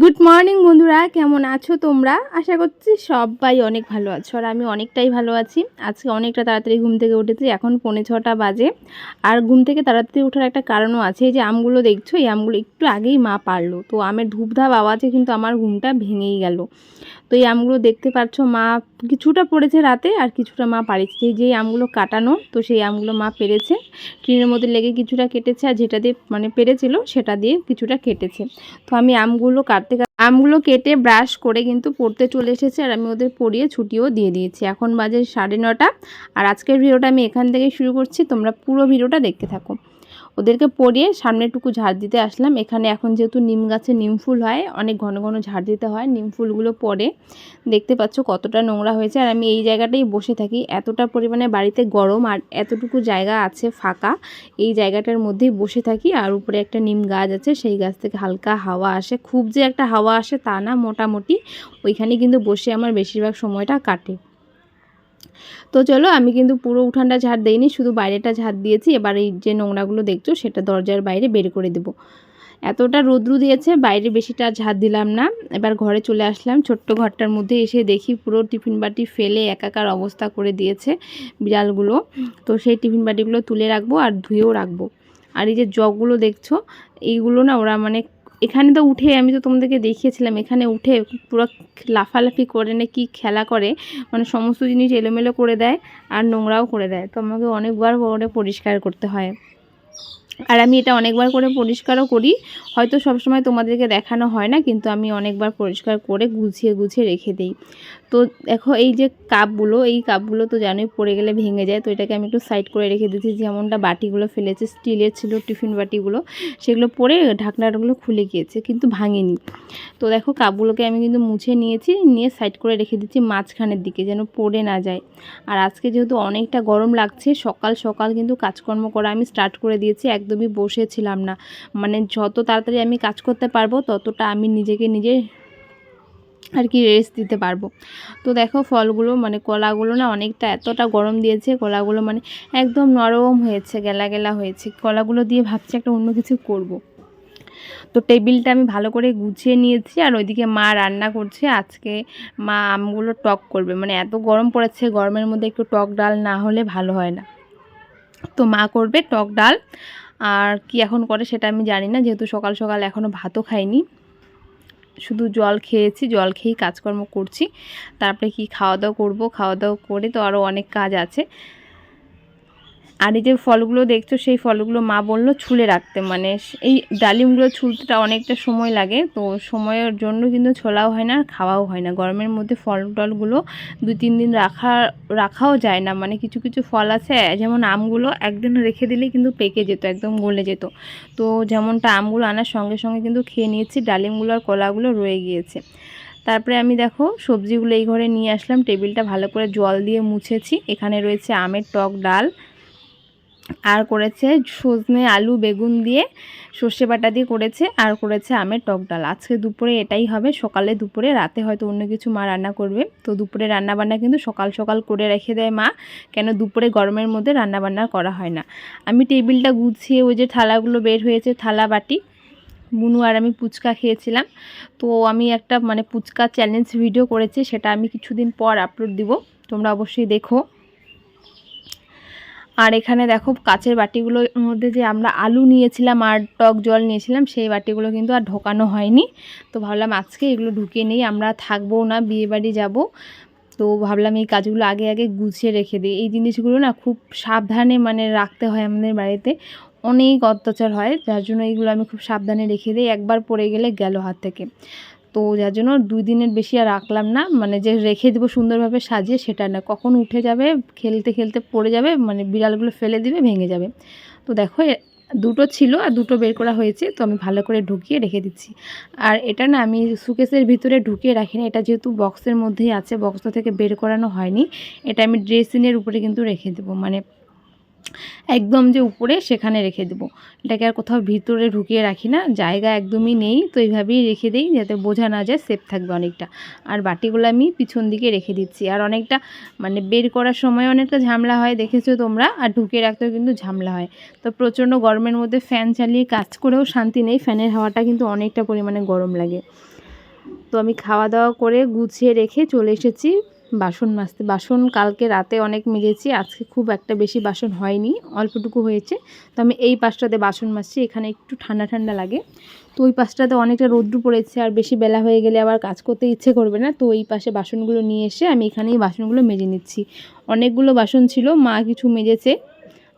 Good morning বন্ধুরা। কেমন আছো তোমরা? আশা করছি সবাই অনেক ভালো আছো আর আমি অনেকটাই ভালো আছি। আজকে অনেকটা তাড়াতাড়ি ঘুম থেকে উঠেছি। এখন পৌনে ছটা বাজে। আর ঘুম থেকে তাড়াতাড়ি ওঠার একটা কারণও আছে। এই যে আমগুলো দেখছ, এই আমগুলো একটু আগেই মা পারল। তো আমের ধূপধাপ আওয়াজে কিন্তু আমার ঘুমটা ভেঙেই গেল। তো এই আমগুলো দেখতে পাচ্ছ মা কিছুটা পড়েছে রাতে আর কিছুটা মা পাড়িয়েছে এই যে আমগুলো কাটানো, তো সেই আমগুলো মা পেরেছে ট্রেনের মধ্যে লেগে কিছুটা কেটেছে আর যেটা দিয়ে মানে পেরেছিল সেটা দিয়ে কিছুটা কেটেছে। তো আমি আমগুলো কাটতে আমগুলো কেটে ব্রাশ করে কিন্তু পড়তে চলে এসেছে আর আমি ওদের পড়িয়ে ছুটিও দিয়ে দিয়েছি। এখন বাজে সাড়ে নটা আর আজকের ভিডিওটা আমি এখান থেকে শুরু করছি। তোমরা পুরো ভিডিওটা দেখতে থাকো। ওদেরকে পরিয়ে সামনেটুকু ঝাড় দিতে আসলাম। এখানে এখন যেহেতু নিম গাছে নিম ফুল হয়, অনেক ঘন ঘন ঝাড় দিতে হয় নিম ফুলগুলো পরে। দেখতে পাচ্ছ কতটা নোংরা হয়েছে। আর আমি এই জায়গাটাই বসে থাকি। এতটা পরিমাণে বাড়িতে গরম আর এতটুকু জায়গা আছে ফাঁকা, এই জায়গাটার মধ্যেই বসে থাকি। আর উপরে একটা নিম গাছ আছে, সেই গাছ থেকে হালকা হাওয়া আসে। খুব যে একটা হাওয়া আসে তা না, মোটামুটি। ওইখানে কিন্তু বসে আমার বেশিরভাগ সময়টা কাটে। তো চলো, আমি কিন্তু পুরো উঠানটা ঝাড় দিইনি, শুধু বাইরেটা ঝাড় দিয়েছি। এবার এই যে নোংরাগুলো দেখছ, সেটা দরজার বাইরে বের করে দেবো। এতটা রোদ্রু দিয়েছে, বাইরে বেশিটা ঝাড় দিলাম না। এবার ঘরে চলে আসলাম, ছোট্ট ঘরটার মধ্যে এসে দেখি পুরো টিফিন বাটি ফেলে একাকার অবস্থা করে দিয়েছে বিড়ালগুলো। তো সেই টিফিন বাটিগুলো তুলে রাখব আর ধুয়েও রাখব। আর এই যে জগগুলো দেখছ, এইগুলো না ওরা মানে এখানে তো উঠে আমি তো তোমাদেরকে দেখিয়েছিলাম, এখানে উঠে পুরো লাফালাফি করে না, কি খেলা করে মানে সমস্ত জিনিস এলোমেলো করে দেয় আর নোংরাও করে দেয়। তো আমাকে অনেকবার করে পরিষ্কার করতে হয়। আর আমি এটা অনেকবার করে পরিষ্কারও করি, হয়তো সবসময় তোমাদেরকে দেখানো হয় না, কিন্তু আমি অনেকবার পরিষ্কার করে গুছিয়ে গুছিয়ে রেখে দিই। তো দেখো এই যে কাপগুলো, এই কাপগুলো তো জানোই পড়ে গেলে ভেঙে যায়, তো এটাকে আমি একটু সাইড করে রেখে দিয়েছি। যেমনটা বাটিগুলো ফেলেছে, স্টিলের ছিল টিফিন বাটিগুলো, সেগুলো পরে ঢাকনাগুলো খুলে গিয়েছে, কিন্তু ভাঙেনি। তো দেখো কাপগুলোকে আমি কিন্তু মুছে নিয়েছি, নিয়ে সাইড করে রেখে দিচ্ছি মাঝখানের দিকে যেন পড়ে না যায়। আর আজকে যেহেতু অনেকটা গরম লাগছে, সকাল সকাল কিন্তু কাজকর্ম করা আমি স্টার্ট করে দিয়েছি, একদমই বসেছিলাম না। মানে যত তাড়াতাড়ি আমি কাজ করতে পারব, ততটা আমি নিজেকে নিজে আর কি রেস্ট দিতে পারব। তো দেখো ফলগুলো মানে কলাগুলো না অনেকটা এতটা গরম দিয়েছে, কলাগুলো মানে একদম নরম হয়েছে, গেলা গেলা হয়েছে। কলাগুলো দিয়ে ভাবছি একটা অন্য কিছু করব। তো টেবিলটা আমি ভালো করে গুছিয়ে নিয়েছি আর ওইদিকে মা রান্না করছে। আজকে মা আমগুলো টক করবে। মানে এত গরম পড়েছে, গরমের মধ্যে একটু টক ডাল না হলে ভালো হয় না। তো মা করবে টক ডাল। আর কি এখন করে সেটা আমি জানি না, যেহেতু সকাল সকাল এখনও ভাতও খাইনি। শুধু জল খেয়েছি, জল খেয়েই কাজকর্ম করছি। তারপরে কি খাওয়া দাওয়া করব? খাওয়া দাওয়া করে তো আরও অনেক কাজ আছে। আর এই যে ফলগুলো দেখছ, সেই ফলগুলো মা বলল ছুলে রাখতে। মানে এই ডালিমগুলো ছুলতেটা অনেকটা সময় লাগে, তো সময়ের জন্য কিন্তু ছোলাও হয় না আর খাওয়াও হয় না। গরমের মধ্যে ফল টলগুলো দু তিন দিন রাখা, রাখাও যায় না। মানে কিছু কিছু ফল আছে, যেমন আমগুলো একদিন রেখে দিলেই কিন্তু পেকে যেত, একদম গলে যেত। তো যেমনটা আমগুলো আনার সঙ্গে সঙ্গে কিন্তু খেয়ে নিয়েছি, ডালিমগুলো আর কলাগুলো রয়ে গিয়েছে। তারপরে আমি দেখো সবজিগুলো এই ঘরে নিয়ে আসলাম, টেবিলটা ভালো করে জল দিয়ে মুছেছি। এখানে রয়েছে আমের টক ডাল আর করেছে সজনে আলু, বেগুন দিয়ে সর্ষে বাটা দিয়ে করেছে, আর করেছে আমের টক ডাল। আজকে দুপুরে এটাই হবে, সকালে দুপুরে, রাতে হয়তো অন্য কিছু মা রান্না করবে। তো দুপুরে রান্না বান্না কিন্তু সকাল সকাল করে রেখে দেয় মা, কেন দুপুরে গরমের মধ্যে রান্না বান্না করা হয় না। আমি টেবিলটা গুছিয়ে ওই যে থালাগুলো বের হয়েছে, থালা বাটি বুনু আর আমি পুচকা খেয়েছিলাম। তো আমি একটা মানে পুচকা চ্যালেঞ্জ ভিডিও করেছি, সেটা আমি কিছুদিন পর আপলোড দিব, তোমরা অবশ্যই দেখো। আর এখানে দেখো কাচের বাটিগুলোর মধ্যে যে আমরা আলু নিয়েছিলাম আর টক জল নিয়েছিলাম, সেই বাটিগুলো কিন্তু আর ঢোকানো হয়নি। তো ভাবলাম আজকে এগুলো ঢুকিয়ে নেই, আমরা থাকব না বিয়ে বাড়ি যাব। তো ভাবলাম এই কাজগুলো আগে আগে গুছিয়ে রেখে দিই। এই জিনিসগুলো না খুব সাবধানে মানে রাখতে হয় আমাদের বাড়িতে। অনেক অত্যাচার হয়, যার জন্য এইগুলো আমি খুব সাবধানে রেখে দিই। একবার পড়ে গেলে গেল হাত থেকে। তো যার জন্য দুই দিনের বেশি আর রাখলাম না। মানে যে রেখে দেবো সুন্দরভাবে সাজিয়ে সেটা না। কখন উঠে যাবে, খেলতে খেলতে পড়ে যাবে মানে বিড়ালগুলো ফেলে দিবে, ভেঙে যাবে। তো দেখো দুটো ছিল আর দুটো বের করা হয়েছে। তো আমি ভালো করে ঢুকিয়ে রেখে দিচ্ছি। আর এটা না আমি সুকেসের ভিতরে ঢুকিয়ে রাখি না এটা যেহেতু বক্সের মধ্যেই আছে, বক্সটা থেকে বের করানো হয়নি। এটা আমি ড্রেসিনের উপরে কিন্তু রেখে দেবো। মানে একদম যে উপরে সেখানে রেখে দেবো। এটাকে আর কোথাও ভিতরে ঢুকিয়ে রাখি না, জায়গা একদমই নেই, তো এইভাবেই রেখে দিই যাতে বোঝা না যায় সেফ থাকবে অনেকটা। আর বাটিগুলো আমি পিছন দিকে রেখে দিচ্ছি। আর অনেকটা মানে বের করার সময় অনেকটা ঝামেলা হয়, দেখেছ তোমরা? আর ঢুকিয়ে রাখতেও কিন্তু ঝামেলা হয়। তো প্রচণ্ড গরমের মধ্যে ফ্যান চালিয়ে কাজ করেও শান্তি নেই ফ্যানের হাওয়াটা কিন্তু অনেকটা পরিমাণে গরম লাগে। তো আমি খাওয়া দাওয়া করে গুছিয়ে রেখে চলে এসেছি। বাসন মাজতে। বাসন কালকে রাতে অনেক মেজেছি, আজকে খুব একটা বেশি বাসন হয়নি, অল্পটুকু হয়েছে। তো আমি এই পাশটাতে বাসন মাজছি, এখানে একটু ঠান্ডা ঠান্ডা লাগে। তো ওই পাশটাতে অনেকটা রৌদ্র পড়েছে, আর বেশি বেলা হয়ে গেলে আবার কাজ করতে ইচ্ছে করবে না। তো এই পাশে বাসনগুলো নিয়ে এসে আমি এখানেই বাসনগুলো মেজে নিচ্ছি। অনেকগুলো বাসন ছিল, মা কিছু মেজেছে,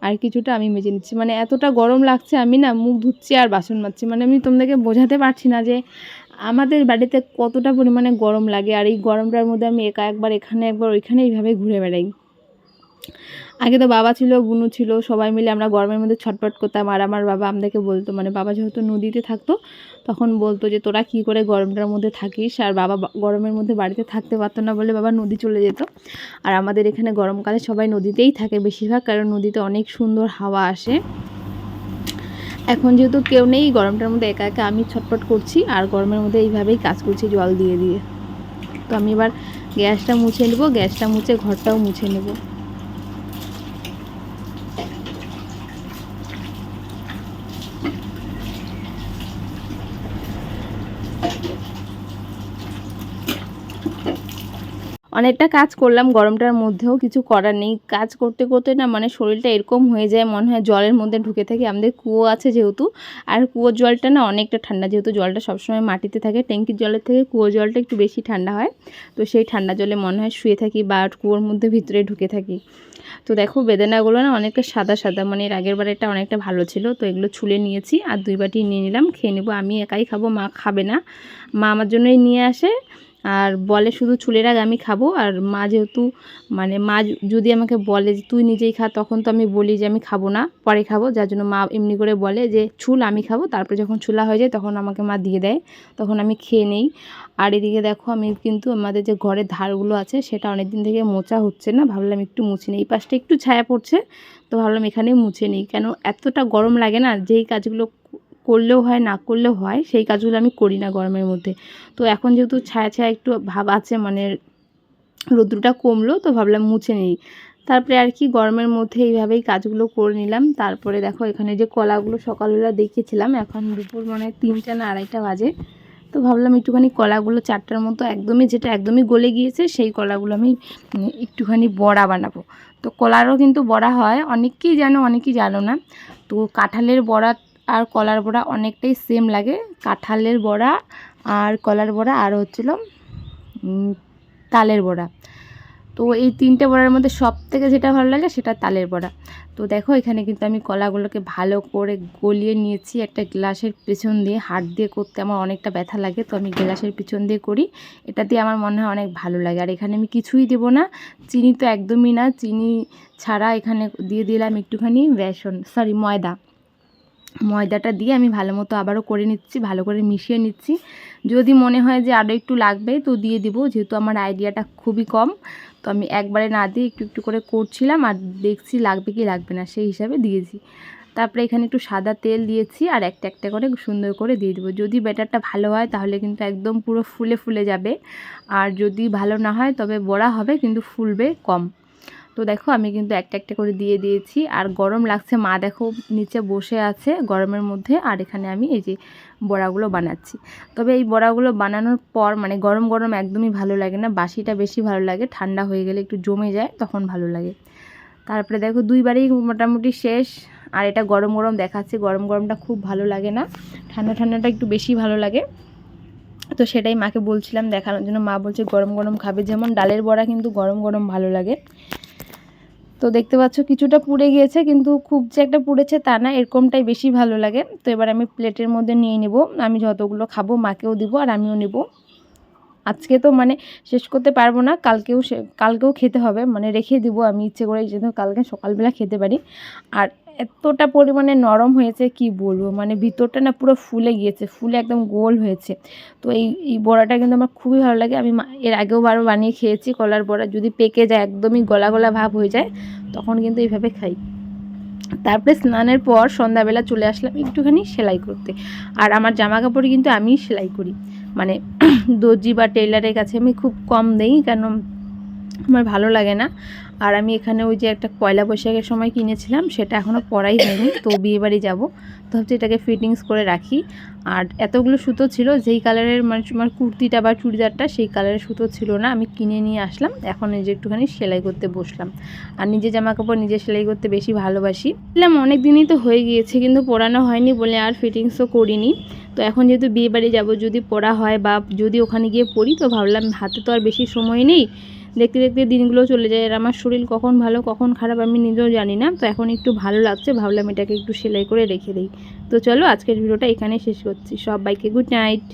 আর কিছুটা আমি মেজে নিচ্ছি। মানে এতটা গরম লাগছে আমি না, মুখ ধুচ্ছি আর বাসন মাজছি। মানে আমি তোমাদেরকে বোঝাতে পারছি না যে আমাদের বাড়িতে কতটা পরিমাণে গরম লাগে আর এই গরমটার মধ্যে আমি একা একবার এখানে একবার ওইখানে এইভাবে ঘুরে বেড়াই। আগে তো বাবা ছিল, বুনু ছিল, সবাই মিলে আমরা গরমের মধ্যে ছটপট করতাম আর আমার বাবা আমাদেরকে বলতো মানে বাবা যেহেতু নদীতে থাকতো, তখন বলতো যে তোরা কী করে গরমটার মধ্যে থাকিস? আর বাবা গরমের মধ্যে বাড়িতে থাকতে পারতো না বলে বাবা নদী চলে যেত। আর আমাদের এখানে গরমকালে সবাই নদীতেই থাকে বেশিরভাগ, কারণ নদীতে অনেক সুন্দর হাওয়া আসে। এখন যেহেতু কেউ নেই, গরমটার মধ্যে একা একা আমি ছটপট করছি আর গরমের মধ্যে এইভাবেই কাজ করছি জল দিয়ে দিয়ে। তো আমি এবার গ্যাসটা মুছে নেব, গ্যাসটা মুছে ঘরটাও মুছে নেব। অনেকটা কাজ করলাম, গরমটার মধ্যেও কিছু করার নেই। কাজ করতে করতে না মানে শরীরটা এরকম হয়ে যায়, মনে হয় জলের মধ্যে ঢুকে থাকি। আমাদের কুয়ো আছে যেহেতু, আর কুয়োর জলটা না অনেকটা ঠান্ডা। যেহেতু জলটা সবসময় মাটিতে থাকে, ট্যাঙ্কির জলের থেকে কুয়োর জলটা একটু বেশি ঠান্ডা হয়। তো সেই ঠান্ডা জলে মনে হয় শুয়ে থাকি বা কুয়োর মধ্যে ভিতরে ঢুকে থাকি। তো দেখো বেদানাগুলো না অনেকটা সাদা সাদা মানে এর আগের বারেরটা অনেকটা ভালো ছিল। তো এগুলো ছুলে নিয়েছি আর দুই বাটি নিয়ে নিলাম, খেয়ে নেব। আমি একাই খাব, মা খাবে না। মা আমার জন্যই নিয়ে আসে। আর বলে শুধু চুলের আগে আমি খাব, আর মা যেহেতু মানে মা যদি আমাকে বলে যে তুই নিজেই খা, তখন তো আমি বলি যে আমি খাব না, পরে খাব। যার জন্য মা এমনি করে বলে যে চুল আমি খাব, তারপরে যখন চুলা হয়ে যায় তখন আমাকে মা দিয়ে দেয়, তখন আমি খেয়ে নেই। আর এদিকে দেখো আমি কিন্তু আমাদের যে ঘরের ধারগুলো আছে সেটা অনেক দিন থেকে মোচা হচ্ছে না, ভাবলাম একটু মুছে নিই। এই পাশটা একটু ছায়া পড়ছে, তো ভাবলাম এখানেই মুছে নিই। কেন এতটা গরম লাগে না, যেই কাজগুলো করলেও হয়, না করলেও হয়, সেই কাজগুলো আমি করি না গরমের মধ্যে। তো এখন যেহেতু ছায়া ছায়া একটু ভাব আছে মানে রৌদ্রটা কমলো, তো ভাবলাম মুছে নিই। তারপরে আর কি গরমের মধ্যে এইভাবেই কাজগুলো করে নিলাম। তারপরে দেখো এখানে যে কলাগুলো সকালবেলা দেখেছিলাম, এখন দুপুর মানে তিনটা না আড়াইটা বাজে। তো ভাবলাম একটুখানি কলাগুলো চারটার মতো একদমই, যেটা একদমই গলে গিয়েছে, সেই কলাগুলো আমি একটুখানি বড়া বানাবো। তো কলারও কিন্তু বড়া হয়, অনেকেই জানো অনেকেই জানো না। তো কাঁঠালের বড়া আর কলার বড়া অনেকটাই সেম লাগে। কাঁঠালের বড়া আর কলার বড়া আর হচ্ছিল তালের বড়া। তো এই তিনটে বড়ার মধ্যে সব থেকে যেটা ভালো লাগে সেটা তালের বড়া। তো দেখো এখানে কিন্তু আমি কলাগুলোকে ভালো করে গলিয়ে নিয়েছি একটা গ্লাসের পেছন দিয়ে। হাত দিয়ে করতে আমার অনেকটা ব্যথা লাগে, তো আমি গ্লাসের পিছন দিয়ে করি। এটা দিয়ে আমার মনে হয় অনেক ভালো লাগে। আর এখানে আমি কিছুই দেবো না। চিনি তো একদমই না। চিনি ছাড়া এখানে দিয়ে দিলাম একটুখানি বেসন সরি ময়দা। ময়দাটা দিয়ে আমি ভালো মতো আবারও করে নিচ্ছি, ভালো করে মিশিয়ে নিচ্ছি। যদি মনে হয় যে আরও একটু লাগবে তো দিয়ে দিব, যেহেতু আমার আইডিয়াটা খুবই কম। তো আমি একবারে না দিয়ে একটু একটু করে করছিলাম আর দেখছি লাগবে কি লাগবে না, সেই হিসাবে দিয়েছি। তারপরে এখানে একটু সাদা তেল দিয়েছি আর একটা একটা করে সুন্দর করে দিয়ে দেবো। যদি ব্যাটারটা ভালো হয় তাহলে কিন্তু একদম পুরো ফুলে ফুলে যাবে। আর যদি ভালো না হয় তবে বড়া হবে কিন্তু ফুলবে কম। তো দেখো আমি কিন্তু একটা একটা করে দিয়ে দিয়েছি। আর গরম লাগছে, মা দেখো নিচে বসে আছে গরমের মধ্যে। আর এখানে আমি এই যে বড়াগুলো বানাচ্ছি। তবে এই বড়াগুলো বানানোর পর মানে গরম গরম একদমই ভালো লাগে না, বাসিটা বেশি ভালো লাগে, ঠান্ডা হয়ে গেলে একটু জমে যায় তখন ভালো লাগে। তারপরে দেখো দুইবারই মোটামুটি শেষ। আর এটা গরম গরম দেখাচ্ছে, গরম গরমটা খুব ভালো লাগে না। ঠান্ডা ঠান্ডাটা একটু বেশি ভালো লাগে। তো সেটাই মাকে বলছিলাম দেখানোর জন্য। মা বলছে গরম গরম খাবে, যেমন ডালের বড়া কিন্তু গরম গরম ভালো লাগে। তো দেখতে পাচ্ছ কিছুটা পুড়ে গিয়েছে, কিন্তু খুব যে একটা পুড়েছে তা না, এরকমটাই বেশি ভালো লাগে। তো এবার আমি প্লেটের মধ্যে নিয়ে নেব। আমি যতগুলো খাব মাকেও দিব আর আমিও নেব। আজকে তো মানে শেষ করতে পারব না, কালকেও কালকেও খেতে হবে। মানে রেখে দিব, আমি ইচ্ছে করে যেন কালকে সকালবেলা খেতে পারি। আর এতটা পরিমাণে নরম হয়েছে কি বলব? মানে ভিতরটা না পুরো ফুলে গিয়েছে, ফুলে একদম গোল হয়েছে। তো এই এই বড়াটা কিন্তু আমার খুবই ভালো লাগে। আমি এর আগেও বারো বানিয়ে খেয়েছি কলার বড়া। যদি পেকে যায়, একদমই গলা গলা ভাব হয়ে যায়, তখন কিন্তু এইভাবে খাই। তারপরে স্নানের পর সন্ধ্যাবেলা চলে আসলাম একটুখানি সেলাই করতে। আর আমার জামা কাপড় কিন্তু আমি সেলাই করি। মানে দর্জি বা টেলারের কাছে আমি খুব কম দেই কেন আমার ভালো লাগে না। আর আমি এখানে ওই যে একটা পয়লা বৈশাখের সময় কিনেছিলাম, সেটা এখনও পরাই হয়নি, তো বিয়েবাড়ি যাব। তো ভাবছি এটাকে ফিটিংস করে রাখি। আর এতগুলো সুতো ছিল, যেই কালারের মানে আমার কুর্তিটা বা চুড়িদারটা, সেই কালারের সুতো ছিল না, আমি কিনে নিয়ে আসলাম। এখন যে একটুখানি সেলাই করতে বসলাম। আর নিজে জামা কাপড় নিজে সেলাই করতে বেশি ভালোবাসি। বললাম, অনেক দিনই তো হয়ে গিয়েছে, কিন্তু পরানো হয়নি বলে আর ফিটিংসও করিনি। তো এখন যেহেতু বিয়ে বাড়ি যাব, যদি পড়া হয় বা যদি ওখানে গিয়ে পড়ি তো ভাবলাম হাতে তো আর বেশি সময় নেই দেখতে দেখতে দিনগুলো চলে যায় আর আমার শরীর কখন ভালো, কখন খারাপ আমি নিজেও জানি না। তো এখন একটু ভালো লাগছে, ভাবলাম এটাকে একটু সেলাই করে রেখে দিই। তো চলো আজকের ভিডিওটা এখানে শেষ করছি। সবাইকে গুড নাইট।